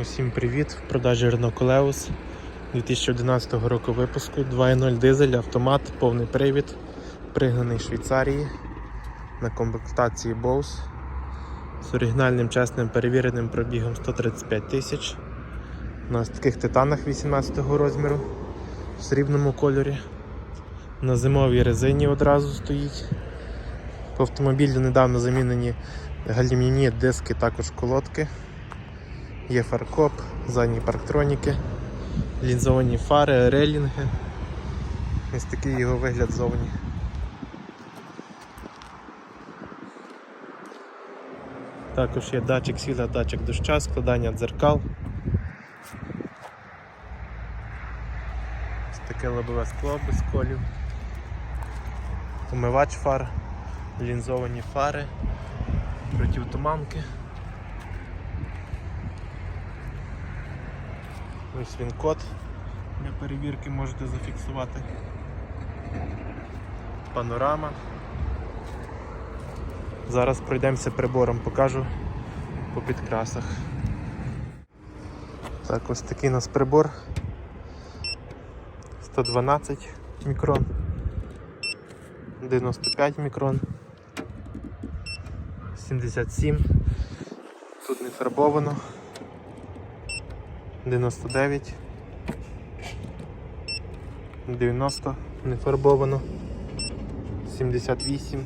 Усім привіт! В продажі Renault Coleos 2011 року випуску 2.0 дизель, автомат, повний привід, пригнаний з Швейцарії на комплектації Bose з оригінальним чесним перевіреним пробігом 135 тисяч. На таких титанах 18 розміру в срібному кольорі. На зимовій резині одразу стоїть. По автомобілю недавно замінені гальмівні диски, також колодки. Є фаркоп, задні парктроніки, лінзовані фари, релінги. Ось такий його вигляд зовні. Також є датчик світла, датчик доща, складання дзеркал. Ось таке лобове скло без колів. Умивач фар, лінзовані фари, противотуманки. Ось він код для перевірки можете зафіксувати. Панорама. Зараз пройдемося прибором, покажу по підкрасах. Так, ось такий у нас прибор. 112 мікрон, 95 мікрон, 77. Тут не фарбовано. 99 90 не фарбовано 78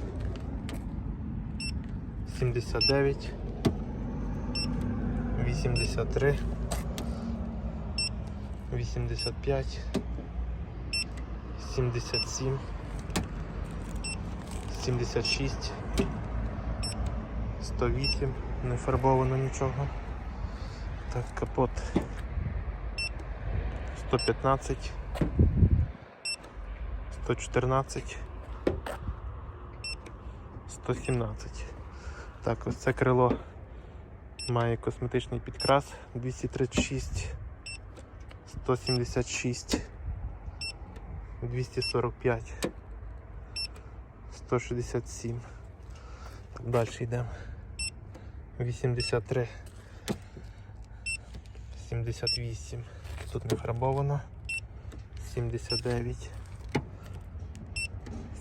79 83 85 77 76 108 не фарбовано нічого. Так капот 115, 114, 117. Так, ось це крило має косметичний підкрас 236, 176, 245, 167. Так, далі йдемо. 83. 78. Тут не фарбовано. 79.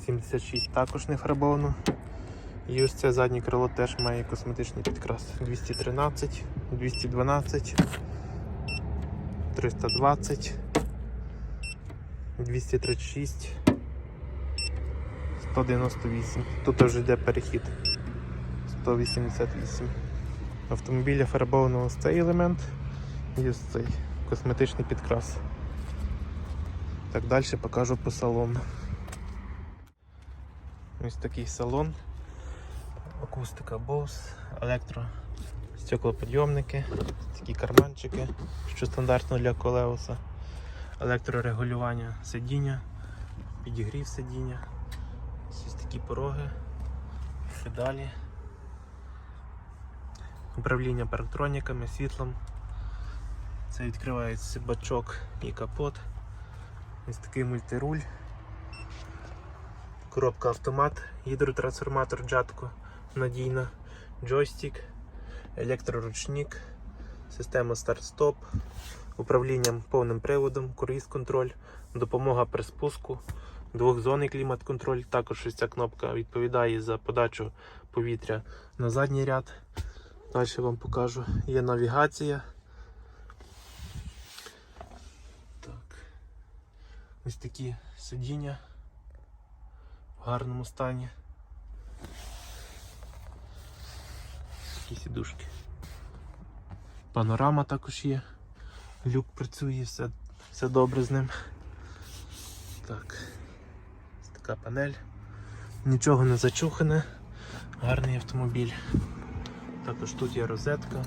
76 також не фарбовано. І ось це заднє крило теж має косметичний підкрас. 213, 212, 320, 236, 198. Тут вже йде перехід. 188. Автомобіля фарбовано ось цей елемент. І ось цей косметичний підкрас. Так, далі покажу по салону. Ось такий салон. Акустика Bose, електро стеклоподйомники, такі карманчики, що стандартно для колеуса, електрорегулювання сидіння, підігрів сидіння, ось такі пороги, педалі, управління парктроніками, світлом. Це відкривається бачок і капот. Ось такий мультируль. Коробка автомат, гідротрансформатор джатко, надійна, джойстик, електроручник, система старт-стоп, управлінням повним приводом, круїз-контроль, допомога при спуску, двохзонний клімат-контроль. Також ось ця кнопка відповідає за подачу повітря на задній ряд. Далі вам покажу. Є навігація. Ось такі сидіння в гарному стані. Такі сідушки. Панорама також є. Люк працює, все, все добре з ним. Так. Ось така панель. Нічого не зачухане. Гарний автомобіль. Також тут є розетка,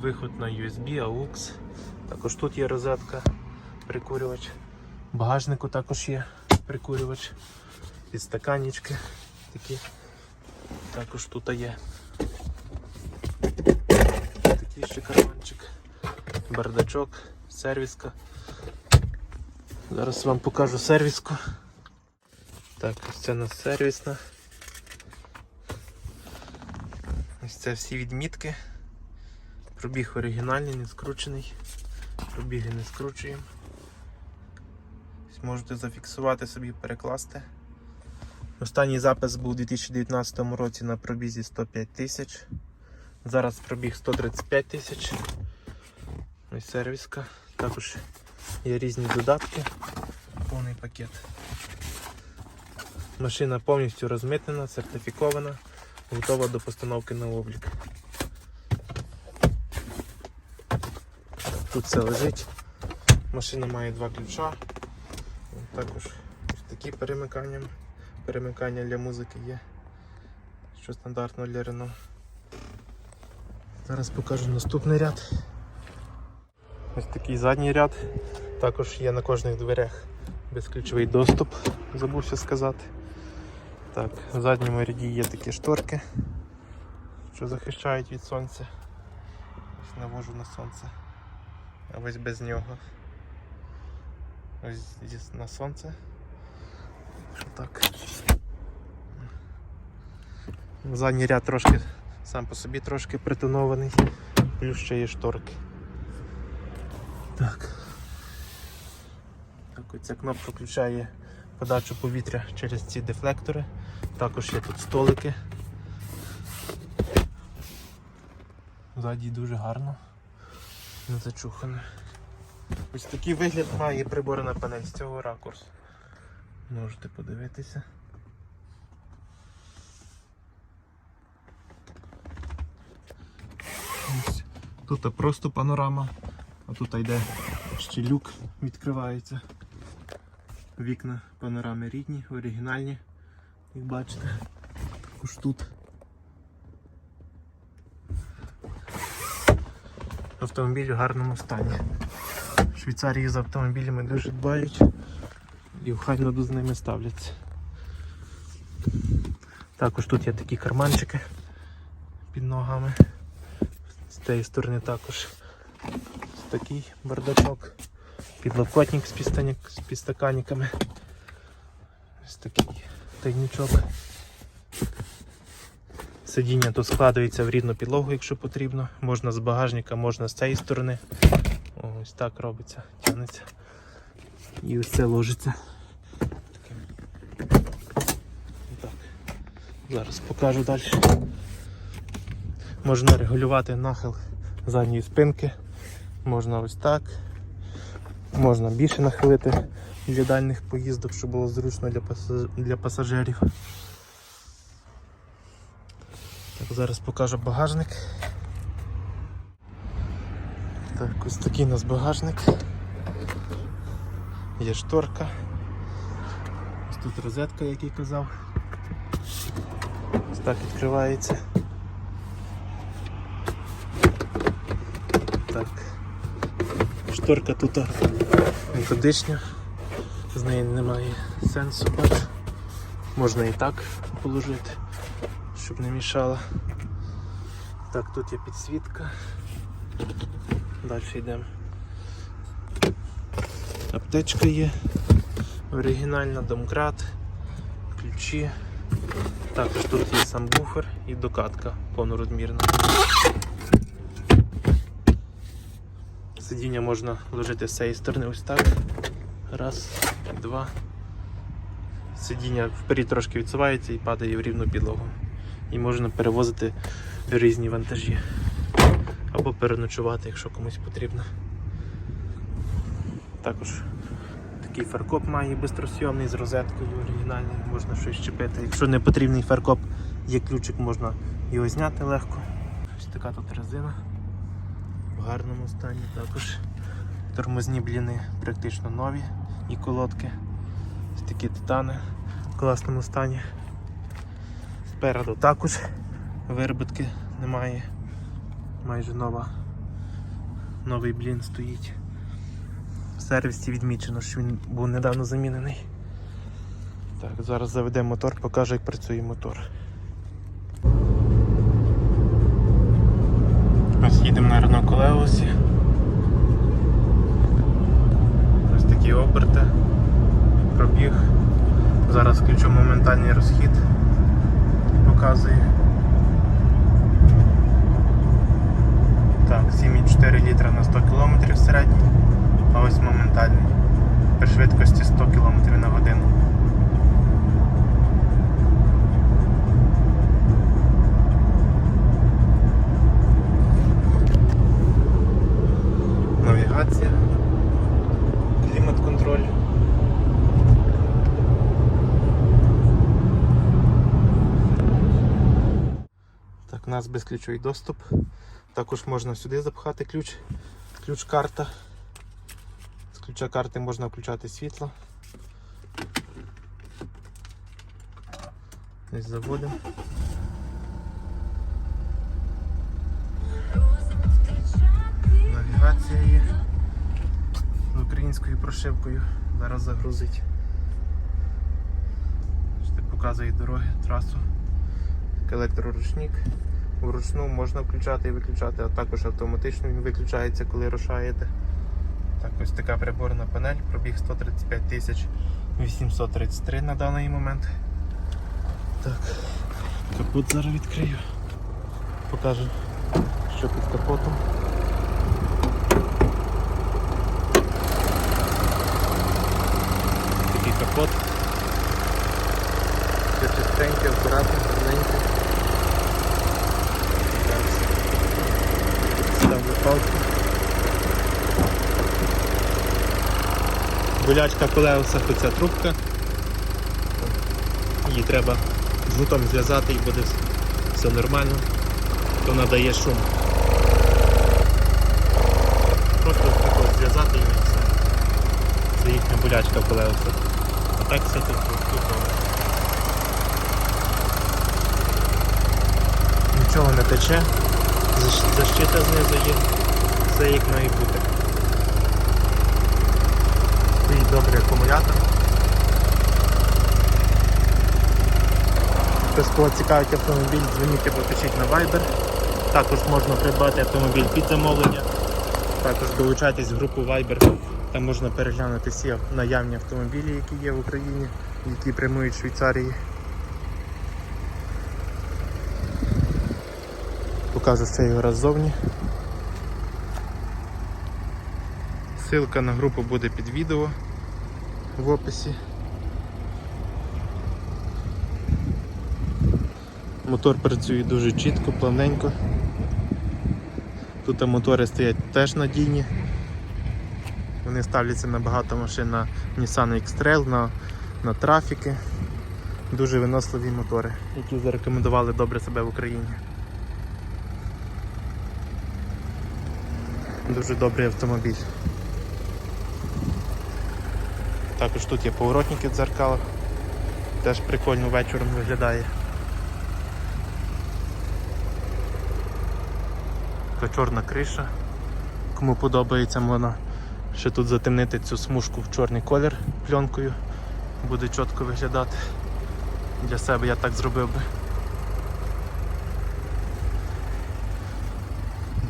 виход на USB, AUX. Також тут є розетка, прикурювач. Багажнику також є прикурювач. Підстаканнички такі. Також тут є. Такий ще карманчик, бардачок, сервіска. Зараз вам покажу сервіску. Так, ось це у нас сервісна. Ось це всі відмітки. Пробіг оригінальний, не скручений. Пробіги не скручуємо. Можете зафіксувати собі, перекласти. Останній запис був у 2019 році на пробізі 105 тисяч. Зараз пробіг 135 тисяч. Ось сервіска. Також є різні додатки. Повний пакет. Машина повністю розмитнена, сертифікована, готова до постановки на облік. Тут все лежить. Машина має два ключа. Також такі перемикання. Перемикання для музики є. Що стандартно для Renault. Зараз покажу наступний ряд. Ось такий задній ряд. Також є на кожних дверях безключовий доступ, забувся сказати. Так, в задньому ряді є такі шторки, що захищають від сонця. Ось навожу на сонце. А ось без нього. Зі- на сонце. Так. Задній ряд трошки сам по собі трошки притонований, плюс ще є шторки. Так. Так, ця кнопка включає подачу повітря через ці дефлектори. Також є тут столики. Ззаді дуже гарно. Не зачухано. Ось такий вигляд має приборна панель з цього ракурсу. Можете подивитися. Ось. Тут просто панорама, а тут йде ще люк відкривається. Вікна панорами рідні, оригінальні, як бачите. Також тут. Автомобіль у гарному стані. Швейцарії з автомобілями дуже дбають і охайно з ними ставляться. Також тут є такі карманчики під ногами. З цієї сторони також такий бардачок, підлокотник з, з підстаканниками. Ось такий тайничок. Сидіння тут складується в рідну підлогу, якщо потрібно. Можна з багажника, можна з цієї сторони. Ось так робиться, тягнеться. І ось це ложиться. Так. Зараз покажу далі. Можна регулювати нахил задньої спинки. Можна ось так. Можна більше нахилити для дальніх поїздок, щоб було зручно для пасажирів. Так, зараз покажу багажник. Так, ось такий у нас багажник. Є шторка. Ось тут розетка, як я казав. Ось так відкривається. Так. Шторка тут методична, з неї немає сенсу бачу. Можна і так положити, щоб не мішало. Так, тут є підсвітка. Далі йдемо. Аптечка є. Оригінальна домкрат, ключі. Також тут є сам буфер і докатка повнорозмірна. Сидіння можна ложити з цієї сторони ось так. Раз, два. Сидіння вперед трошки відсувається і падає в рівну підлогу. І можна перевозити різні вантажі. Або переночувати, якщо комусь потрібно. Також такий фаркоп має бистросйомний з розеткою оригінальний, можна щось чіпити. Якщо не потрібний фаркоп, є ключик, можна його зняти легко. Ось така тут резина в гарному стані також. Тормозні бліни практично нові і колодки. Ось такі титани в класному стані. Спереду також виробітки немає. Майже нова. Новий блін стоїть. В сервісі відмічено, що він був недавно замінений. Так, зараз заведемо мотор, покажу, як працює мотор. Ось їдемо на Renault Колеусі. Ось такі оберти, пробіг. Зараз включу моментальний розхід. Показує. Так, 7,4 літра на 100 км середній, а ось моментальний. При швидкості 100 км на годину. Навігація, клімат-контроль. Так, у нас безключовий доступ. Також можна сюди запхати ключ, ключ-карта. З ключа карти можна включати світло. Десь заводимо. Навігація є з українською прошивкою. Зараз загрузить. Показує дороги, трасу. Електроручник. Вручну можна включати і виключати, а також автоматично він виключається, коли рушаєте. Так, ось така приборна панель, пробіг 135 тисяч 833 на даний момент. Так, капот зараз відкрию. Покажу, що під капотом. Такий капот. Все чистеньке, акуратно, гарненько. Зараз палку. Болячка колеса оця трубка. Її треба жгутом зв'язати і буде все нормально. То надає шум. Просто ось так от зв'язати і все. Це їхня болячка колеса. А так все тут добре. Нічого не тече. Защ- Защита знизу є. Все як має бути. Стоїть добрий акумулятор. Хтось кого цікавить автомобіль, дзвоніть або пишіть на Viber. Також можна придбати автомобіль під замовлення. Також долучайтесь в групу Viber. Там можна переглянути всі наявні автомобілі, які є в Україні, які прямують в Швейцарії. Покажу ще його раз ззовні. Ссылка на групу буде під відео в описі. Мотор працює дуже чітко, плавненько. Тут мотори стоять теж надійні. Вони ставляться на багато машин на Nissan X-Trail, на, на трафіки. Дуже виносливі мотори, які зарекомендували добре себе в Україні. Дуже добрий автомобіль. Також тут є поворотники в дзеркалах. Теж прикольно вечором виглядає. Така чорна криша. Кому подобається, можна ще тут затемнити цю смужку в чорний колір пленкою. Буде чітко виглядати. Для себе я так зробив би.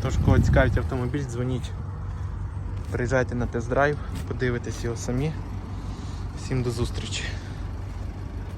Тож, кого цікавить автомобіль, дзвоніть. Приїжджайте на тест-драйв, подивитесь його самі. Всім до зустрічі.